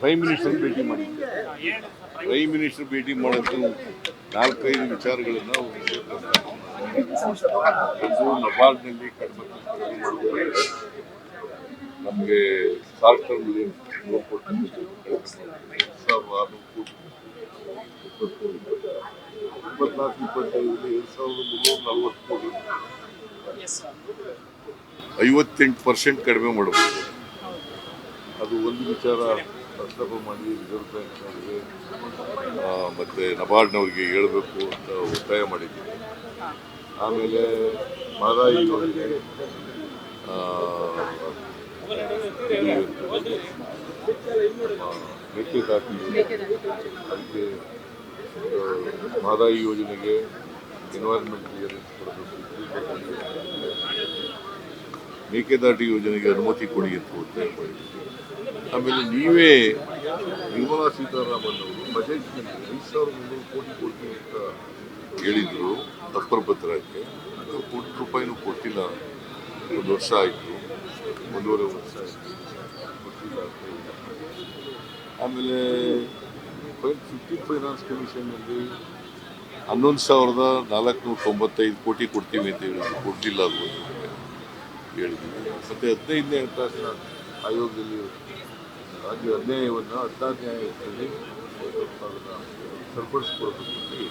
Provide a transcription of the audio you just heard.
Prime minister ಭೇಟಿ ಮಾಡಿದ್ದೆ prime minister ಭೇಟಿ ಮಾಡೋದು ನಾಲ್ಕೈದು ವಿಚಾರಗಳನ್ನು. ಒಂದು ನಬಾರ್ಡ್ನಲ್ಲಿ ಕಡಿಮೆ. ನಮಗೆ ಶಾರ್ಟ್ ಟರ್ಮ್ ಇಪ್ಪತ್ನಾಲ್ಕು ಇಪ್ಪತ್ತೈದರಲ್ಲಿ ಎರಡು ಸಾವಿರದ ಮುನ್ನೂರ ನಲವತ್ತು ಐವತ್ತೆಂಟು ಪರ್ಸೆಂಟ್ ಕಡಿಮೆ ಮಾಡಬೇಕು ಅದು ಒಂದು ವಿಚಾರ ಪ್ರಸ್ತಾಪ ಮಾಡಿ ರಿಸರ್ವ್ ಬ್ಯಾಂಕ್ನವ್ರಿಗೆ ಮತ್ತು ನಬಾರ್ಡ್ನವ್ರಿಗೆ ಹೇಳಬೇಕು ಅಂತ ಒತ್ತಾಯ ಮಾಡಿದ್ದೀವಿ. ಆಮೇಲೆ ಆ, ಮೇಕೆದಾಟು ಅದಕ್ಕೆ ಮಾದಾಯಿ ಯೋಜನೆಗೆ ಎನ್ವೈರ್ಮೆಂಟ್ ಕ್ಲಿಯರೆನ್ಸ್ ಕೊಡಬೇಕು. ಮೇಕೆದಾಟು ಯೋಜನೆಗೆ ಅನುಮತಿ ಕೊಡಿ ಅಂತ ಒತ್ತಾಯ ಆಮೇಲೆ ನೀವೇ ನಿರ್ಮಲಾ ಸೀತಾರಾಮನ್ ಅವರು ಬಜೆಟ್ನಲ್ಲಿ ಐದು ಸಾವಿರದ ಮುನ್ನೂರು ಕೋಟಿ ಕೊಡ್ತೀನಿ ಅಂತ ಹೇಳಿದರು ಹಸ್ಪರ್ ಪತ್ರಕ್ಕೆ. ಅದು ಕೋಟಿ ರೂಪಾಯಿನೂ ಕೊಟ್ಟಿಲ್ಲ. ಒಂದು ವರ್ಷ ಆಯಿತು. ಒಂದೂವರೆ ವರ್ಷ ಆಯಿತು. ಆಮೇಲೆ ಫಿಫ್ಟಿ ಫೈನಾನ್ಸ್ ಕಮಿಷನ್ನಲ್ಲಿ ಹನ್ನೊಂದು ಸಾವಿರದ ನಾಲ್ಕುನೂರ ತೊಂಬತ್ತೈದು ಕೋಟಿ ಕೊಡ್ತೀವಿ ಅಂತ ಹೇಳಿದ್ರು. ಕೊಡಲಿಲ್ಲ ಅದು. ಹೇಳಿದ್ವಿ ಮತ್ತು ಹದಿನೈದನೇ ಹಣಕಾಸಿನ ಆಯೋಗದಲ್ಲಿ ರಾಜ್ಯ ಅನ್ಯಾಯವನ್ನು ಹದಿನಾರು ಆಯೋಗದಲ್ಲಿ ಸರಿಪಡಿಸ್ಕೊಡ್ಬೇಕು